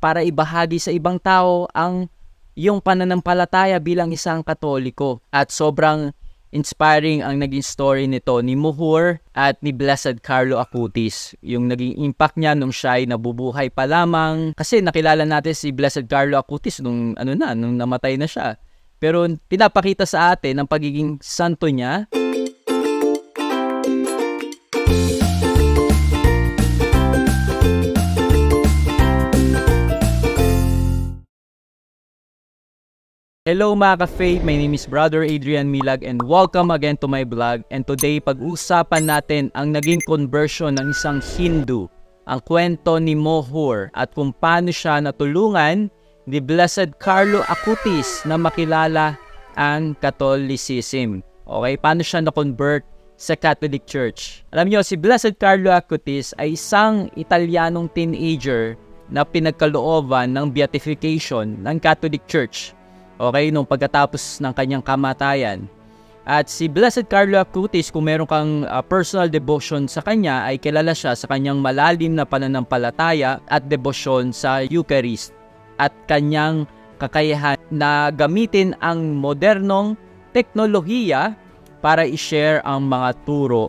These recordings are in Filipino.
para ibahagi sa ibang tao ang yung pananampalataya bilang isang katoliko. At sobrang inspiring ang naging story nito ni Muhur at ni Blessed Carlo Acutis. Yung naging impact niya nung siya ay nabubuhay pa lamang. Kasi nakilala natin si Blessed Carlo Acutis nung ano na, nung namatay na siya. Pero pinapakita sa atin ang pagiging santo niya Hello mga ka-faith, my name is Brother Adrian Milag and welcome again to my vlog. And today pag-uusapan natin ang naging conversion ng isang Hindu, ang kwento ni Mohur at kung paano siya natulungan ni Blessed Carlo Acutis na makilala ang Catholicism. Okay, paano siya na-convert sa Catholic Church. Alam niyo, si Blessed Carlo Acutis ay isang Italianong teenager na pinagkalooban ng beatification ng Catholic Church Okay, nung pagkatapos ng kanyang kamatayan. At si Blessed Carlo Acutis, kung meron kang uh, personal devotion sa kanya, ay kilala siya sa kanyang malalim na pananampalataya at debosyon sa Eucharist at kanyang kakayahan na gamitin ang modernong teknolohiya para i-share ang mga turo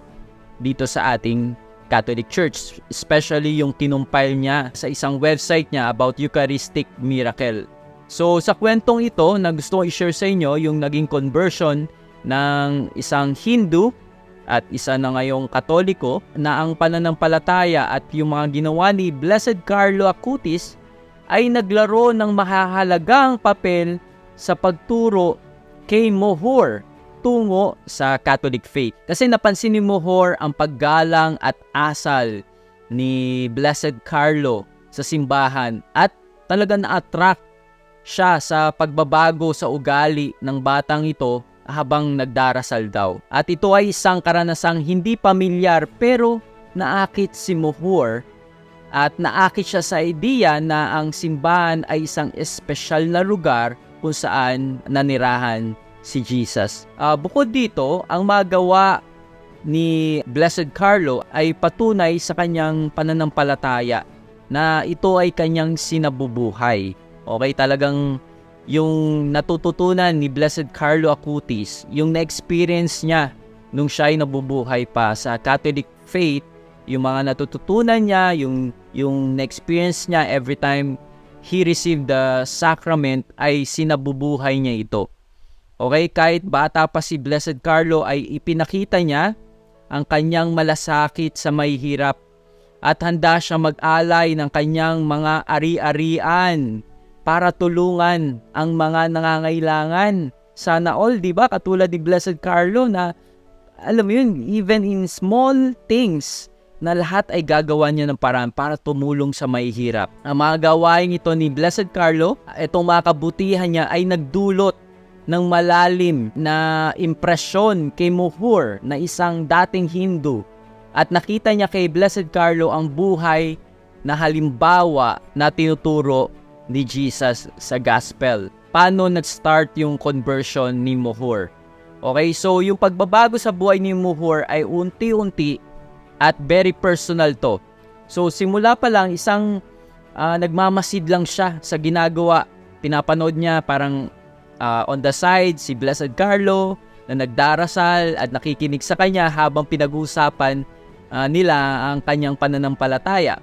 dito sa ating Catholic Church, especially yung tinumpile niya sa isang website niya about Eucharistic miracle. So sa kwentong ito na gusto ko i-share sa inyo yung naging conversion ng isang Hindu at isa na ngayong Katoliko na ang pananampalataya at yung mga ginawa ni Blessed Carlo Acutis ay naglaro ng mahahalagang papel sa pagturo kay Mohor tungo sa Catholic faith. Kasi napansin ni Mohor ang paggalang at asal ni Blessed Carlo sa simbahan at talaga na-attract siya sa pagbabago sa ugali ng batang ito habang nagdarasal daw. At ito ay isang karanasang hindi pamilyar pero naakit si Muhur at naakit siya sa idea na ang simbahan ay isang espesyal na lugar kung saan nanirahan si Jesus. Uh, bukod dito, ang magawa ni Blessed Carlo ay patunay sa kanyang pananampalataya na ito ay kanyang sinabubuhay. Okay, talagang yung natututunan ni Blessed Carlo Acutis, yung na-experience niya nung siya ay nabubuhay pa sa Catholic faith, yung mga natututunan niya, yung, yung na-experience niya every time he received the sacrament ay sinabubuhay niya ito. Okay, kahit bata pa si Blessed Carlo ay ipinakita niya ang kanyang malasakit sa may hirap at handa siya mag-alay ng kanyang mga ari-arian para tulungan ang mga nangangailangan. Sana all, di ba? Katulad ni Blessed Carlo na, alam mo yun, even in small things, na lahat ay gagawa niya ng paraan para tumulong sa mahihirap. Ang mga gawain ito ni Blessed Carlo, itong mga kabutihan niya ay nagdulot ng malalim na impresyon kay Muhur na isang dating Hindu at nakita niya kay Blessed Carlo ang buhay na halimbawa na tinuturo ni Jesus sa gospel. Paano nag-start yung conversion ni Muhur? Okay, so yung pagbabago sa buhay ni Muhur ay unti-unti at very personal to. So simula pa lang isang uh, nagmamasid lang siya sa ginagawa. Pinapanood niya parang uh, on the side si Blessed Carlo na nagdarasal at nakikinig sa kanya habang pinag-uusapan uh, nila ang kanyang pananampalataya.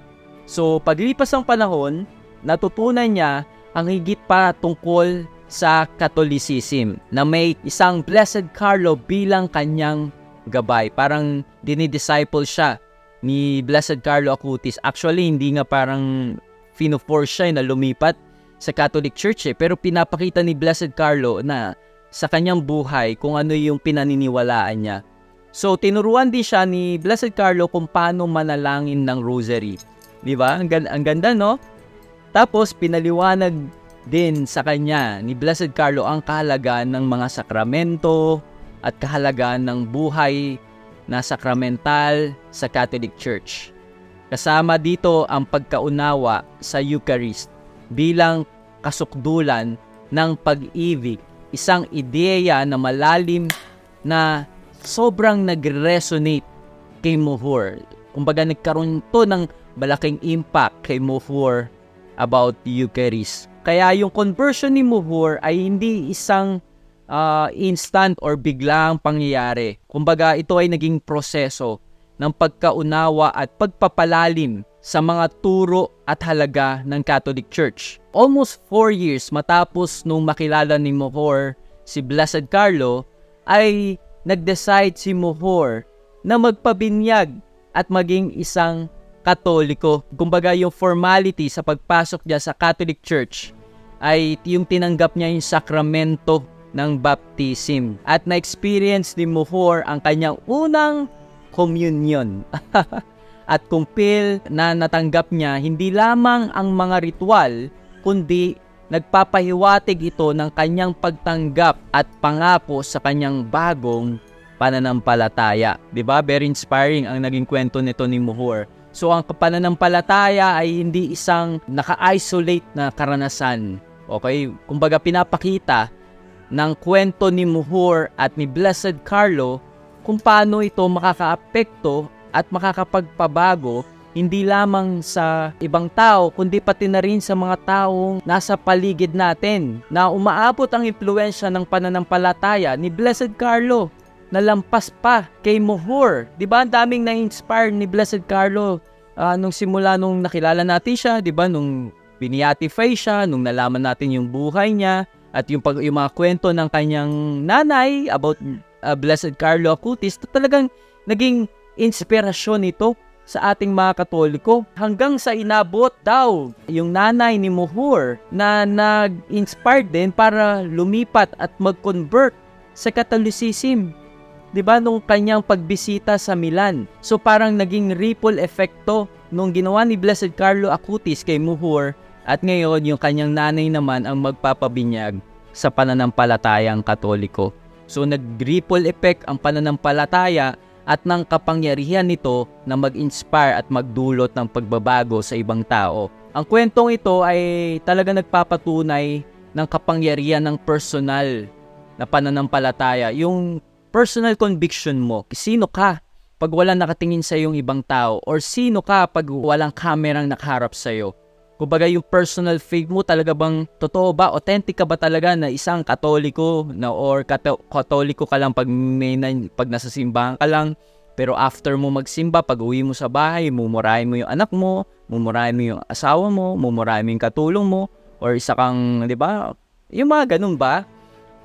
So paglipas ng panahon, natutunan niya ang higit pa tungkol sa Catholicism na may isang Blessed Carlo bilang kanyang gabay. Parang dinidisciple siya ni Blessed Carlo Acutis. Actually, hindi nga parang fino-force siya na lumipat sa Catholic Church eh. Pero pinapakita ni Blessed Carlo na sa kanyang buhay kung ano yung pinaniniwalaan niya. So, tinuruan din siya ni Blessed Carlo kung paano manalangin ng rosary. Di ba? Ang, ang ganda, no? Tapos pinaliwanag din sa kanya ni Blessed Carlo ang kahalagaan ng mga sakramento at kahalagaan ng buhay na sakramental sa Catholic Church. Kasama dito ang pagkaunawa sa Eucharist bilang kasukdulan ng pag-ibig, isang ideya na malalim na sobrang nag-resonate kay Muhur. Kumbaga nagkaroon to ng malaking impact kay Muhur about Eucharist. Kaya yung conversion ni Muhur ay hindi isang ah, instant or biglang pangyayari. Kumbaga, ito ay naging proseso ng pagkaunawa at pagpapalalim sa mga turo at halaga ng Catholic Church. Almost four years matapos nung makilala ni Muhor si Blessed Carlo, ay nag-decide si Muhor na magpabinyag at maging isang katoliko. Kumbaga yung formality sa pagpasok niya sa Catholic Church ay yung tinanggap niya yung sakramento ng baptism. At na-experience ni Muhor ang kanyang unang communion. At kumpil na natanggap niya hindi lamang ang mga ritual, kundi nagpapahiwatig ito ng kanyang pagtanggap at pangako sa kanyang bagong pananampalataya. 'Di ba? Very inspiring ang naging kwento nito ni Muhor. So ang pananampalataya ay hindi isang naka-isolate na karanasan. Okay? Kumbaga pinapakita ng kwento ni Muhor at ni Blessed Carlo kung paano ito makakaapekto at makakapagpabago hindi lamang sa ibang tao kundi pati na rin sa mga taong nasa paligid natin na umaabot ang impluensya ng pananampalataya ni Blessed Carlo na lampas pa kay Muhor. 'Di ba? Ang daming na-inspire ni Blessed Carlo ah, nung simula nung nakilala natin siya, 'di ba? Nung biniatify siya, nung nalaman natin yung buhay niya at yung, pag, yung mga kwento ng kanyang nanay about ah, Blessed Carlo Acutis, talagang naging inspirasyon ito sa ating mga Katoliko hanggang sa inabot daw yung nanay ni Muhur na nag-inspire din para lumipat at mag-convert sa Catholicism. 'Di ba nung kanyang pagbisita sa Milan. So parang naging ripple effecto nung ginawa ni Blessed Carlo Acutis kay Muhur at ngayon yung kanyang nanay naman ang magpapabinyag sa pananampalatayang Katoliko. So nag-ripple effect ang pananampalataya at ng kapangyarihan nito na mag-inspire at magdulot ng pagbabago sa ibang tao. Ang kwentong ito ay talaga nagpapatunay ng kapangyarihan ng personal na pananampalataya. Yung personal conviction mo, sino ka pag walang nakatingin sa yung ibang tao or sino ka pag walang kamerang nakaharap sa iyo. Kumbaga yung personal faith mo talaga bang totoo ba? Authentic ka ba talaga na isang katoliko na or kato- katoliko ka lang pag, may, pag nasa simbahan ka lang pero after mo magsimba, pag uwi mo sa bahay, mumurahin mo yung anak mo, mumurahin mo yung asawa mo, mumurahin mo yung katulong mo, or isa kang, di ba? Yung mga ganun ba?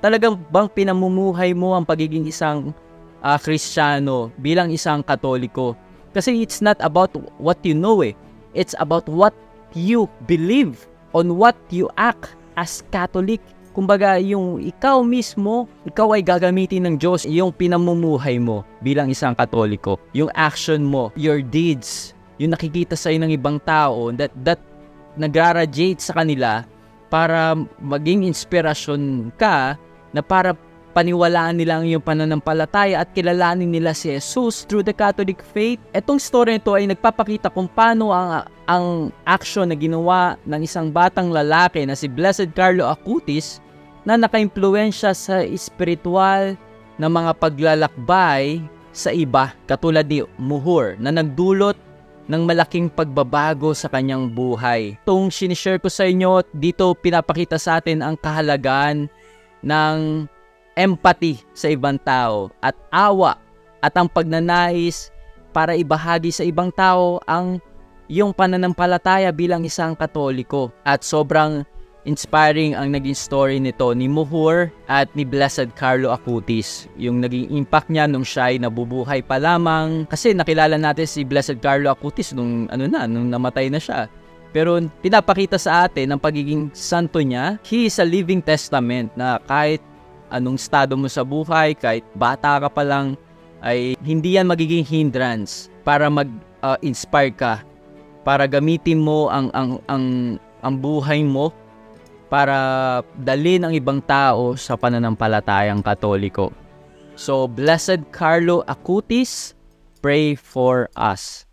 Talagang bang pinamumuhay mo ang pagiging isang ah, Kristiyano bilang isang katoliko? Kasi it's not about what you know eh. It's about what you believe on what you act as Catholic. Kumbaga, yung ikaw mismo, ikaw ay gagamitin ng Diyos yung pinamumuhay mo bilang isang katoliko. Yung action mo, your deeds, yung nakikita sa ng ibang tao that, that nagraradiate sa kanila para maging inspirasyon ka na para paniwalaan nila ang iyong pananampalataya at kilalanin nila si Jesus through the Catholic faith. Etong story nito ay nagpapakita kung paano ang, ang action na ginawa ng isang batang lalaki na si Blessed Carlo Acutis na nakaimpluensya sa espiritual na mga paglalakbay sa iba katulad ni Muhur na nagdulot ng malaking pagbabago sa kanyang buhay. Itong sinishare ko sa inyo, dito pinapakita sa atin ang kahalagaan ng empathy sa ibang tao at awa at ang pagnanais para ibahagi sa ibang tao ang yung pananampalataya bilang isang katoliko. At sobrang inspiring ang naging story nito ni Muhur at ni Blessed Carlo Acutis. Yung naging impact niya nung siya ay nabubuhay pa lamang. Kasi nakilala natin si Blessed Carlo Acutis nung ano na, nung namatay na siya. Pero pinapakita sa atin ang pagiging santo niya. He is a living testament na kahit anong estado mo sa buhay, kahit bata ka pa lang, ay hindi yan magiging hindrance para mag-inspire ka para gamitin mo ang ang ang ang buhay mo para dalhin ang ibang tao sa pananampalatayang katoliko. So, Blessed Carlo Acutis, pray for us.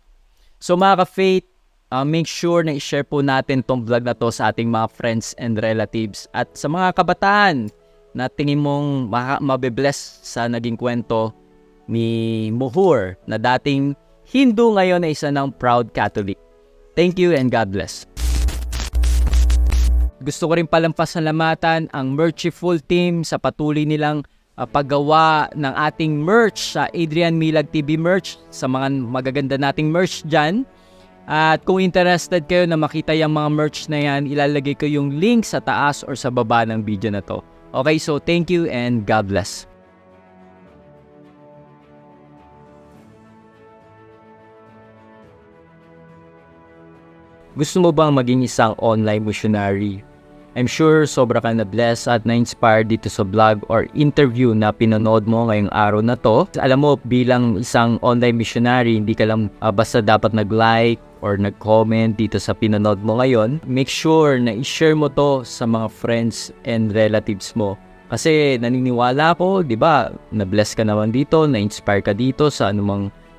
So mga ka-faith, uh, make sure na i-share po natin tong vlog na to sa ating mga friends and relatives. At sa mga kabataan na tingin mong ma- mabibless sa naging kwento ni Muhur na dating Hindu ngayon ay isa ng proud Catholic. Thank you and God bless. Gusto ko rin palang pasalamatan ang Merchiful team sa patuloy nilang uh, paggawa ng ating merch sa Adrian Milag TV merch sa mga magaganda nating merch dyan. At kung interested kayo na makita yung mga merch na yan, ilalagay ko yung link sa taas or sa baba ng video na to. Okay, so thank you and God bless. Gusto mo bang maging isang online missionary? I'm sure sobra ka na blessed at na-inspired dito sa vlog or interview na pinanood mo ngayong araw na to. Alam mo, bilang isang online missionary, hindi ka lang ah, basta dapat nag-like or nag-comment dito sa pinanood mo ngayon. Make sure na i-share mo to sa mga friends and relatives mo. Kasi naniniwala ko, di ba, na-bless ka naman dito, na-inspire ka dito sa anumang